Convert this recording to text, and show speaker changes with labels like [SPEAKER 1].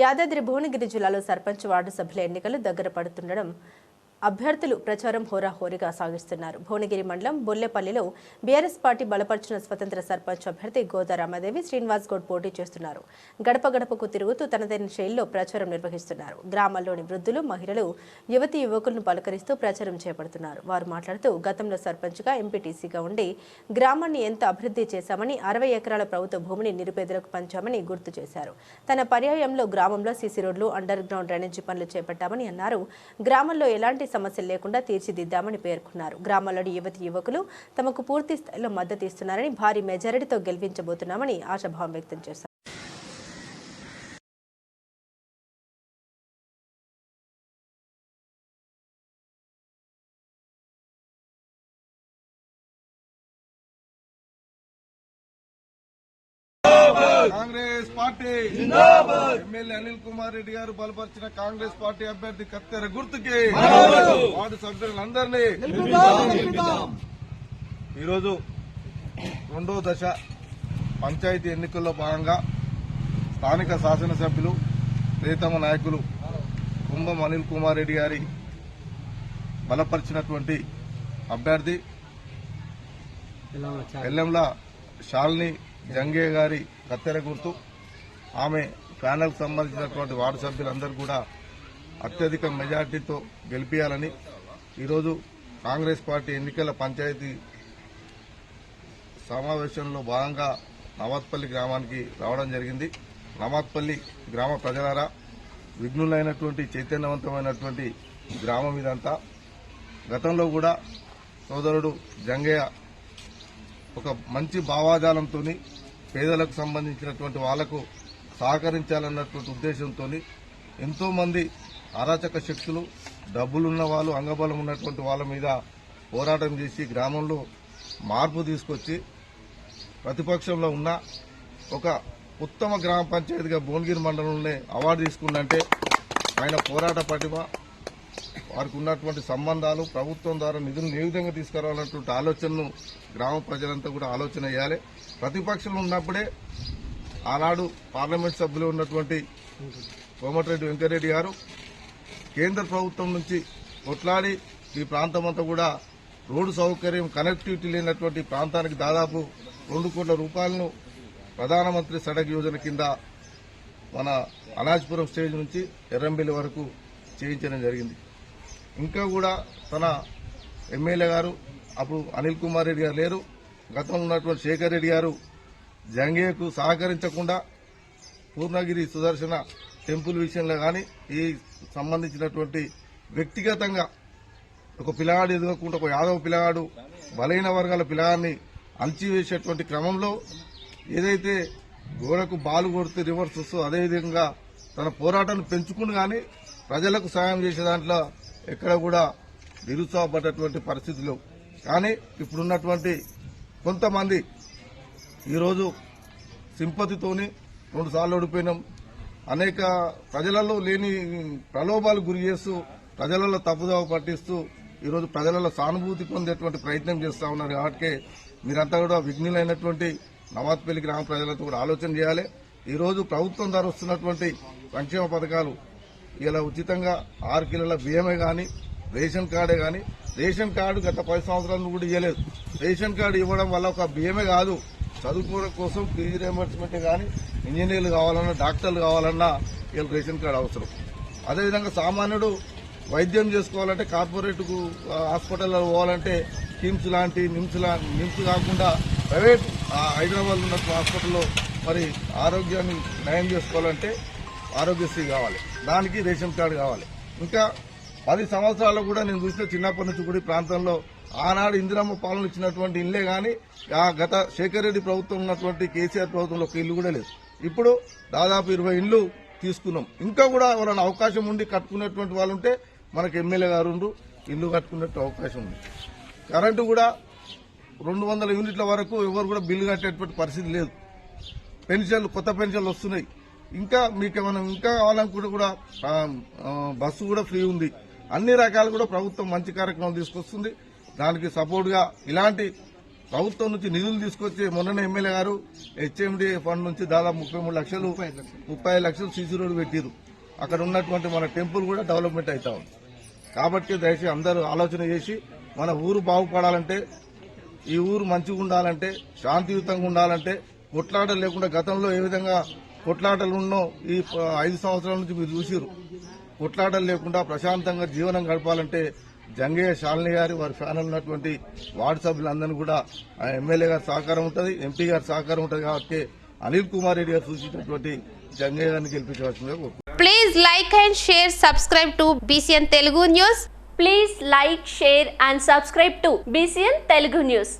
[SPEAKER 1] యాదాద్రి భువనగిరి జిల్లాలో సర్పంచ్ వార్డు సభ్యుల ఎన్నికలు దగ్గర పడుతుండడం అభ్యర్థులు ప్రచారం హోరాహోరీగా సాగిస్తున్నారు. భువనగిరి మండలం బొల్లెపల్లిలో బీఆర్ఎస్ పార్టీ బలపరిచిన స్వతంత్ర సర్పంచ్ అభ్యర్థి గోదా రామదేవి శ్రీనివాస్ గౌడ్ పోటీ చేస్తున్నారు. గడప గడపకు తిరుగుతూ తనదైన శైలిలో ప్రచారం నిర్వహిస్తున్నారు. గ్రామాల్లోని వృద్ధులు మహిళలు యువతి యువకులను పలకరిస్తూ ప్రచారం చేపడుతున్నారు. వారు మాట్లాడుతూ గతంలో సర్పంచ్గా ఎంపీటీసీగా ఉండి గ్రామాన్ని ఎంత అభివృద్ధి చేశామని అరవై ఎకరాల ప్రభుత్వ భూమిని నిరుపేదలకు పంచామని గుర్తు చేశారు. తన పర్యాయంలో గ్రామంలో సీసీ రోడ్లు అండర్ గ్రౌండ్ డ్రైనేజీ పనులు చేపట్టామని అన్నారు. గ్రామంలో ఎలాంటి సమస్యలు లేకుండా తీర్చిదిద్దామని పేర్కొన్నారు. గ్రామాల్లోని యువతి యువకులు తమకు పూర్తి స్థాయిలో మద్దతు ఇస్తున్నారని భారీ మెజారిటీతో గెలిపించబోతున్నామని ఆశాభావం వ్యక్తం చేశారు.
[SPEAKER 2] కాంగ్రెస్ పార్టీ. ఎమ్మెల్యే అనిల్ కుమార్ రెడ్డి గారు బలపరిచిన కాంగ్రెస్ పార్టీ అభ్యర్థి కత్తెర గుర్తుకి. వార్డు సభ్యులందరినీ ఈరోజు రెండో దశ పంచాయతీ ఎన్నికల్లో భాగంగా స్థానిక శాసనసభ్యులు ప్రియతమ నాయకులు కుంభం అనిల్ కుమార్ రెడ్డి గారి బలపరిచినటువంటి అభ్యర్థి ఎల్లంల శాలిని జంగే గారి కత్తెర గుర్తు. ఆమె ప్యానెల్కు సంబంధించినటువంటి వార్డు సభ్యులందరూ కూడా అత్యధిక మెజార్టీతో గెలిపించాలని ఈరోజు కాంగ్రెస్ పార్టీ ఎన్నికల పంచాయతీ సమావేశంలో భాగంగా నవాత్పల్లి గ్రామానికి రావడం జరిగింది. నవాత్పల్లి గ్రామ ప్రజలారా విఘ్నులైనటువంటి చైతన్యవంతమైనటువంటి గ్రామం ఇదంతా. గతంలో కూడా సోదరుడు జంగయ్య ఒక మంచి భావాజాలంతో పేదలకు సంబంధించినటువంటి వాళ్ళకు సహకరించాలన్నటువంటి ఉద్దేశంతో ఎంతోమంది అరాచక శక్తులు డబ్బులున్న వాళ్ళు అంగబలం ఉన్నటువంటి వాళ్ళ మీద పోరాటం చేసి గ్రామంలో మార్పు తీసుకొచ్చి ప్రతిపక్షంలో ఉన్న ఒక ఉత్తమ గ్రామ పంచాయతీగా భువనగిరి మండలంలోనే అవార్డు తీసుకుందంటే ఆయన పోరాట పటిమ వారికి ఉన్నటువంటి సంబంధాలు ప్రభుత్వం ద్వారా నిధులను ఏ విధంగా తీసుకురావాలన్నటువంటి ఆలోచనను గ్రామ ప్రజలంతా కూడా ఆలోచన చేయాలి. ప్రతిపక్షంలో ఉన్నప్పుడే ఆనాడు పార్లమెంట్ సభ్యులు ఉన్నటువంటి కోమటిరెడ్డి వెంకరెడ్డి గారు కేంద్ర ప్రభుత్వం నుంచి కొట్లాడి ఈ ప్రాంతం అంతా కూడా రోడ్డు సౌకర్యం కనెక్టివిటీ లేనటువంటి ప్రాంతానికి దాదాపు రెండు కోట్ల రూపాయలను ప్రధానమంత్రి సడక్ యోజన కింద మన అనాజ్పురం స్టేజ్ నుంచి ఎర్రంబెల్లి వరకు చేయించడం జరిగింది. ఇంకా కూడా తన ఎమ్మెల్యే గారు అప్పుడు అనిల్ కుమార్ రెడ్డి గారు లేరు. గతంలో ఉన్నటువంటి శేఖర్ రెడ్డి గారు జంగేకు సహకరించకుండా పూర్ణగిరి సుదర్శన టెంపుల్ విషయంలో కానీ ఈ సంబంధించినటువంటి వ్యక్తిగతంగా ఒక పిల్లగాడు ఎదుగకుండా ఒక యాదవ పిల్లగాడు బలైన వర్గాల పిల్లగాడిని అణచివేసేటువంటి క్రమంలో ఏదైతే గోడకు బాలు కొడితే రివర్స్ వస్తుందో అదేవిధంగా తన పోరాటాన్ని పెంచుకుని కానీ ప్రజలకు సాయం చేసే దాంట్లో ఎక్కడ కూడా నిరుత్సాహపడ్డటువంటి పరిస్థితులు కానీ ఇప్పుడున్నటువంటి కొంతమంది ఈరోజు సింపతితోని రెండు సార్లు ఓడిపోయినాం. అనేక ప్రజలలో లేని ప్రలోభాలు గురి చేస్తూ ప్రజలలో తప్పుదావ పట్టిస్తూ ఈరోజు ప్రజలలో సానుభూతి పొందేటువంటి ప్రయత్నం చేస్తూ ఉన్నారు. కాబట్టి మీరంతా కూడా విఘ్నులైనటువంటి నవాత్పల్లి గ్రామ ప్రజలతో కూడా ఆలోచన చేయాలి. ఈరోజు ప్రభుత్వం ద్వారా వస్తున్నటువంటి సంక్షేమ పథకాలు ఇలా ఉచితంగా ఆరు కిలోల బియ్యమే కానీ రేషన్ కార్డే కానీ రేషన్ కార్డు గత పది సంవత్సరాలు కూడా ఇవ్వలేదు రేషన్ కార్డు ఇవ్వడం వల్ల ఒక బియ్యమే కాదు చదువుకోవడం కోసం ఫీజు రియంబర్స్మెంట్ కానీ ఇంజనీర్లు కావాలన్నా డాక్టర్లు కావాలన్నా వీళ్ళు రేషన్ కార్డు అవసరం. అదేవిధంగా సామాన్యుడు వైద్యం చేసుకోవాలంటే కార్పొరేట్కు హాస్పిటల్లో పోవాలంటే కిమ్స్ లాంటి నిమ్స్ లా నిమ్స్ కాకుండా ప్రైవేట్ హైదరాబాద్ ఉన్న హాస్పిటల్లో మరి ఆరోగ్యాన్ని నయం చేసుకోవాలంటే ఆరోగ్యశ్రీ కావాలి. దానికి రేషన్ కార్డు కావాలి. ఇంకా పది సంవత్సరాలు కూడా నేను చూసిన చిన్నప్పటి నుంచి కూడా ఈ ప్రాంతంలో ఆనాడు ఇందిరమ్మ పాలన ఇచ్చినటువంటి ఇల్లే కానీ ఆ గత శేఖర్ రెడ్డి ప్రభుత్వం ఉన్నటువంటి కేసీఆర్ ప్రభుత్వంలో ఒక ఇల్లు కూడా లేదు. ఇప్పుడు దాదాపు ఇరవై ఇల్లు తీసుకున్నాం. ఇంకా కూడా ఎవరైనా అవకాశం ఉండి కట్టుకునేటువంటి వాళ్ళు ఉంటే మనకు ఎమ్మెల్యే గారు ఇల్లు కట్టుకునేట్టు అవకాశం ఉంది. కరెంటు కూడా రెండు వందల యూనిట్ల వరకు ఎవరు కూడా బిల్లు కట్టేటువంటి పరిస్థితి లేదు. పెన్షన్లు కొత్త పెన్షన్లు వస్తున్నాయి. ఇంకా మీకు ఏమైనా ఇంకా కావాలనుకుంటే కూడా బస్సు కూడా ఫ్రీ ఉంది. అన్ని రకాలు కూడా ప్రభుత్వం మంచి కార్యక్రమాలు తీసుకొస్తుంది. దానికి సపోర్ట్గా ఇలాంటి ప్రభుత్వం నుంచి నిధులు తీసుకొచ్చి మొన్ననే ఎమ్మెల్యే గారు హెచ్ఎండి ఫండ్ నుంచి దాదాపు ముప్పై మూడు లక్షలు ముప్పై ఐదు లక్షలు. సీసీ రోడ్డు పెట్టిరు అక్కడ ఉన్నటువంటి మన టెంపుల్ కూడా డెవలప్మెంట్ అవుతా ఉంది. కాబట్టి దయచేసి అందరూ ఆలోచన చేసి మన ఊరు బాగుపడాలంటే ఈ ఊరు మంచిగా ఉండాలంటే శాంతియుతంగా ఉండాలంటే కొట్లాటలు లేకుండా గతంలో ఏ విధంగా కొట్లాటలు ఉన్నో ఈ ఐదు సంవత్సరాల నుంచి మీరు చూసిరు కొట్లాటలు లేకుండా ప్రశాంతంగా జీవనం గడపాలంటే జంగయ్య శాలిని గారి వారి ఫ్యాన్ ఉన్నటువంటి వార్డు సభ్యులందరినీ కూడా ఆ ఎమ్మెల్యే గారి సహకారం ఉంటుంది ఎంపీ గారి సహకారం ఉంటుంది కాబట్టి అనిల్ కుమార్ రెడ్డి గారు సూచించినటువంటి జంగయ్య గారిని గెలిపించవలసిందిగా
[SPEAKER 3] please like and share subscribe to BCN Telugu news
[SPEAKER 4] please like share and subscribe to BCN Telugu news